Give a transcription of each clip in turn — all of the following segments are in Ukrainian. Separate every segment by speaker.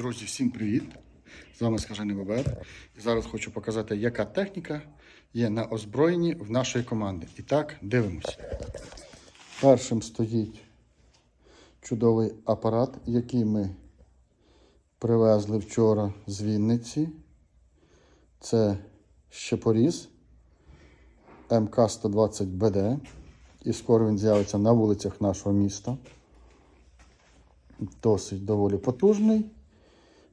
Speaker 1: Друзі, всім привіт! З вами Скажений Бобер. І зараз хочу показати, яка техніка є на озброєнні в нашої команди. І так, дивимося. Першим стоїть чудовий апарат, який ми привезли вчора з Вінниці. Це щепоріз МК-120БД. І скоро він з'явиться на вулицях нашого міста. Досить доволі потужний.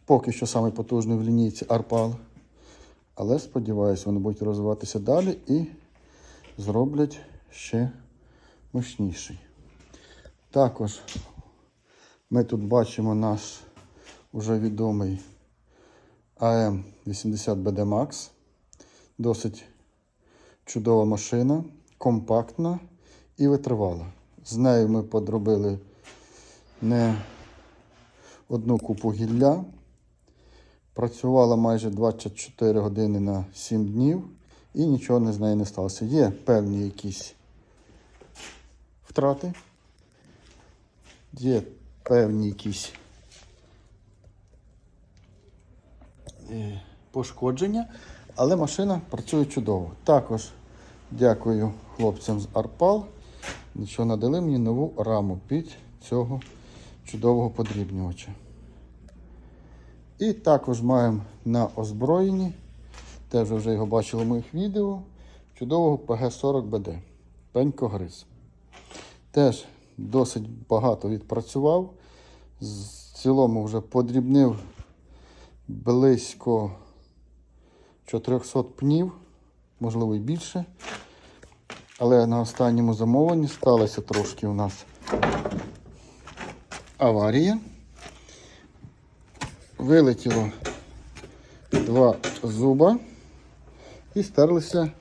Speaker 1: Поки що самий потужний в лінійці Арпал. Але сподіваюся, вони будуть розвиватися далі і зроблять ще мощніший. Також ми тут бачимо наш уже відомий АМ-80BD Max. Досить чудова машина, компактна і витривала. З нею ми подробили не одну купу гілля. Працювала майже 24 години на 7 днів і нічого з нею не сталося. Є певні якісь втрати, є певні якісь е, пошкодження, але машина працює чудово. Також дякую хлопцям з Арпал, що надали мені нову раму під цього чудового подрібнювача. І також маємо на озброєнні, теж вже його бачили в моїх відео, чудового ПГ-40БД. Пенько гриз. Теж досить багато відпрацював. В цілому вже подрібнив близько 400 пнів, можливо і більше. Але на останньому замовленні сталося трошки у нас аварія. Вилетіло два зуба і стерлися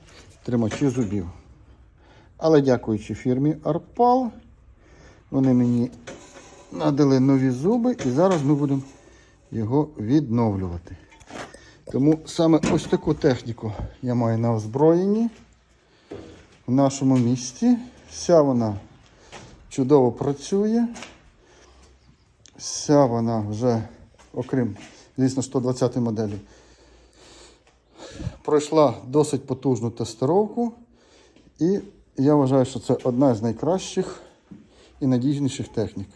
Speaker 1: тримачі зубів. Але дякуючи фірмі Арпал, вони мені надали нові зуби і зараз ми будемо його відновлювати. Тому саме ось таку техніку я маю на озброєнні в нашому місті. Вся вона чудово працює. Вся вона вже, окрім, звісно, 120 моделі, пройшла досить потужну тестировку. І я вважаю, що це одна з найкращих і надійніших технік.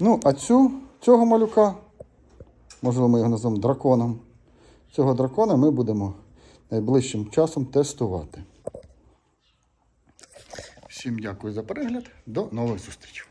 Speaker 1: Ну, а цю, цього малюка, можливо, ми його назвемо драконом. Цього дракона ми будемо найближчим часом тестувати. Всім дякую за перегляд. До нових зустрічей.